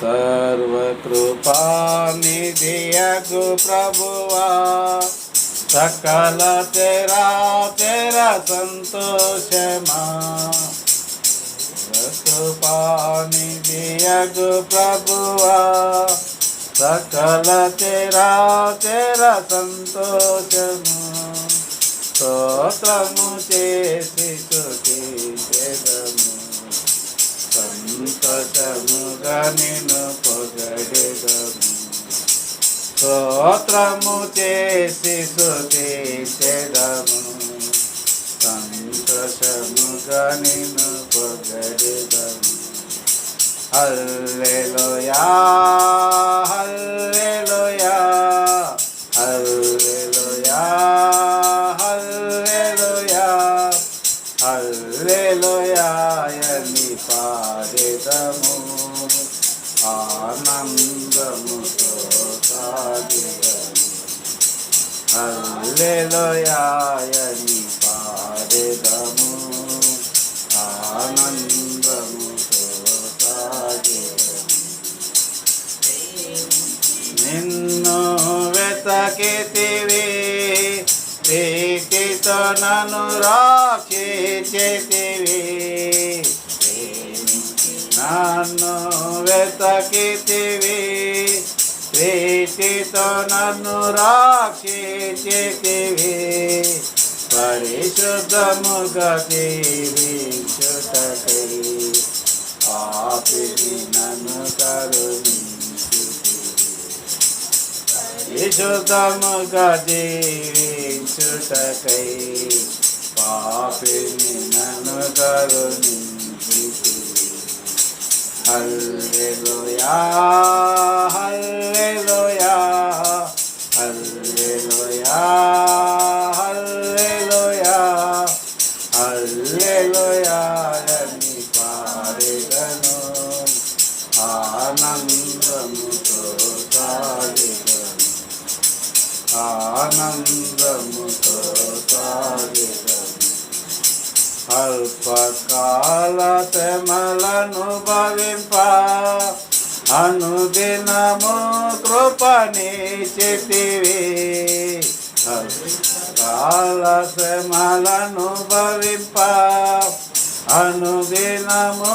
సర్వకృపానిధియగు ప్రభువా సకల తెరా తెరా సంతోషమా. కృపానిధియగు ప్రభువా సకల తెరా తెరా సంతోషమా. స్తోత్రము చేసి సంతోషముగా నిన్ను పొగడెదము స్తోత్రము చేసి స్తుతించెదము సంతోషముగా నిన్ను పొగడెదము హల్లెలూయా. ఆనందముతో సాగెదము హల్లెలూయా అని పాడెదము ఆనందముతో నిన్ను వెతకితివి ప్రీతితో నన్ను రాక్షించితివి నన్ను ತಕೇತಿವಿ ಪ್ರೀತಿತನನ್ನು ರಾಕ್ಷೇತಿವಿ ಪರಿಶುದ್ಧ ಮುಗದಿ ವಿಶ್ವತಕೈ ಆಪಿನನ್ನು ಕರುಣಿ ಪರಿಶುದ್ಧ ಮುಗದಿ ವಿಶ್ವತಕೈ ಪಾಪಿನನ್ನು ಕರುಣಿ హల్లెలూయా హల్లెలూయా హల్లెలూయా హల్లెలూయా హల్లెలూయా అని పాడెదను ఆనందముతో సాగెదను ఆనందముతో సాగెదను. అల్పకాల శ్రమలను భవింప అనుదినము కృపని చితివి. అల్పకాల శ్రమలను భవింప అనుదినము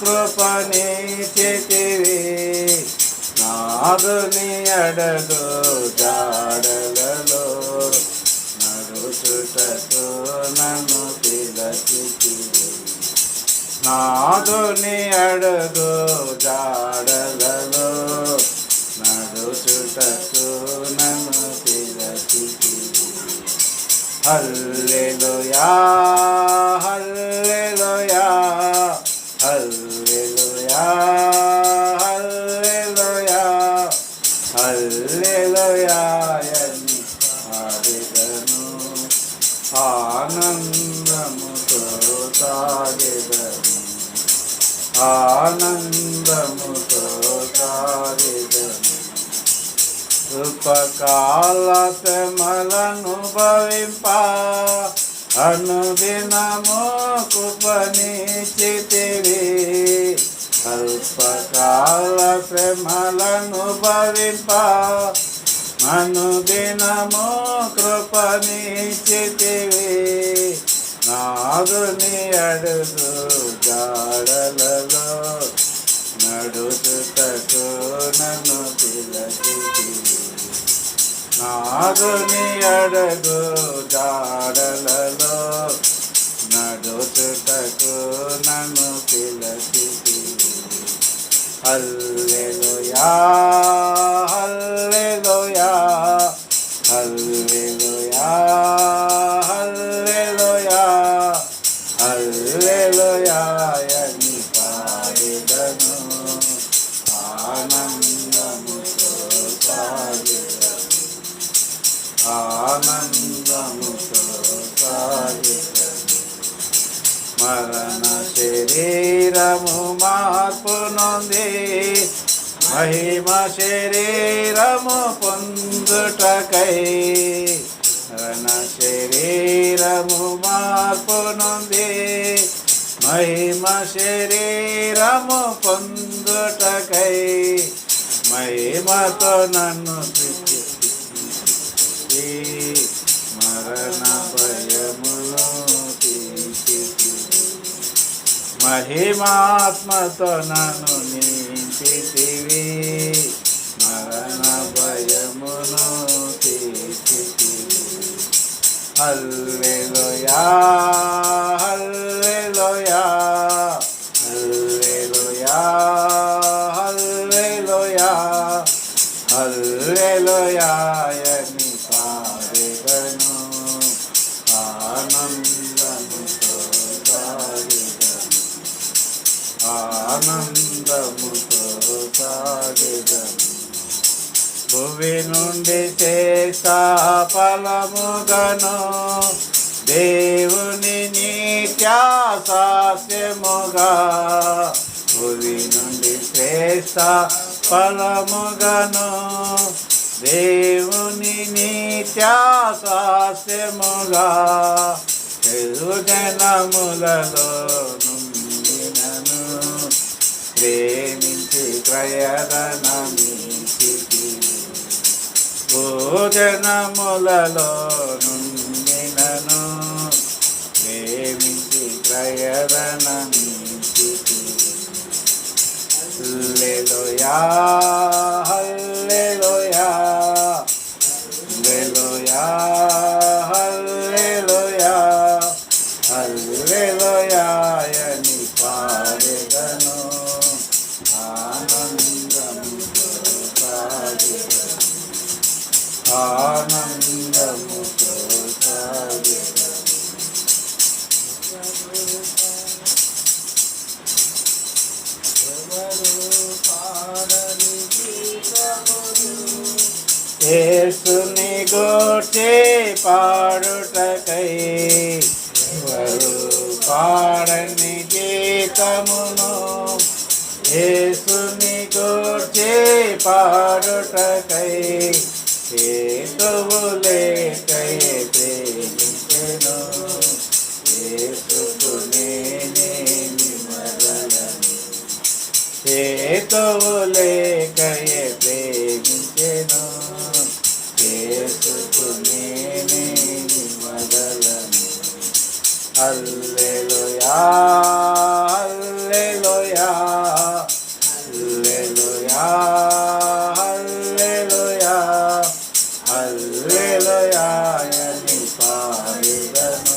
కృపని చితివి. నాదుని అడగు జాడలలో నడుచుటకు నన్ను నాదుని అడుగు జాడలలో నడుచుటకు నన్ను పిలచితివి హల్లెలుయా హల్లెలుయా హల్లెలుయా హల్లెలుయా హల్లెలుయా అని పాడెదను. ఆనందముతో సాగెదను ఆనందముతో సాగెదను ఉపకాల శ్రమలను భవింప అనుదినము కుపనిచితివి అల్పకాల శ్రమలను భవింప అనుదినము కృపనిచితివి నాదుని అడుగు జాడలలో నడుచుటకు నన్ను పిలచితివి నాదుని అడుగు జాడలలో నడుచుటకు నన్ను పిలచితివి హల్లెలూయా హల్లెలూయా. ఆనందముతో మరణ శరీరము మార్పు నొంది మహిమ శరీరము పొందుటకై మరణ శరీరము మార్పు నొంది మహిమ శరీరము పొందుటకై మహిమతో నన్ను తృప్తి మరణ భయమును తీసితివి. మహిమాత్మతో నన్ను నింపితివి మరణ భయమును తీసితివి హల్లెలూయా హల్లెలూయా అని ఆనందముతో సాగెదను. ఆనందముతో సాగెదను. భువి నుండి చేసా ఫలముగను దేవుని నిత్యాసాస్యముగా భువి నుండి చేసా ఫలముగను దేవుని నిత్యాసాస్యముగా తెలుజనములలో నుండినను ప్రేమించి ప్రయదనమించి భోజనములలో నుండినను ప్రేమించి ప్రయదనమించి హల్లెలూయా యేసుని గోటే పాడుటకై ఎవరు పాడని గీతమును యేసుని గోటే పాడుటకై హేతువులే కై ప్రేమించెను. యేసుకు నేనే మరలను హేతువులే కై ప్రేమించెను. యేసుకు నేనే మరలను హల్లెలూయా. పాడెదను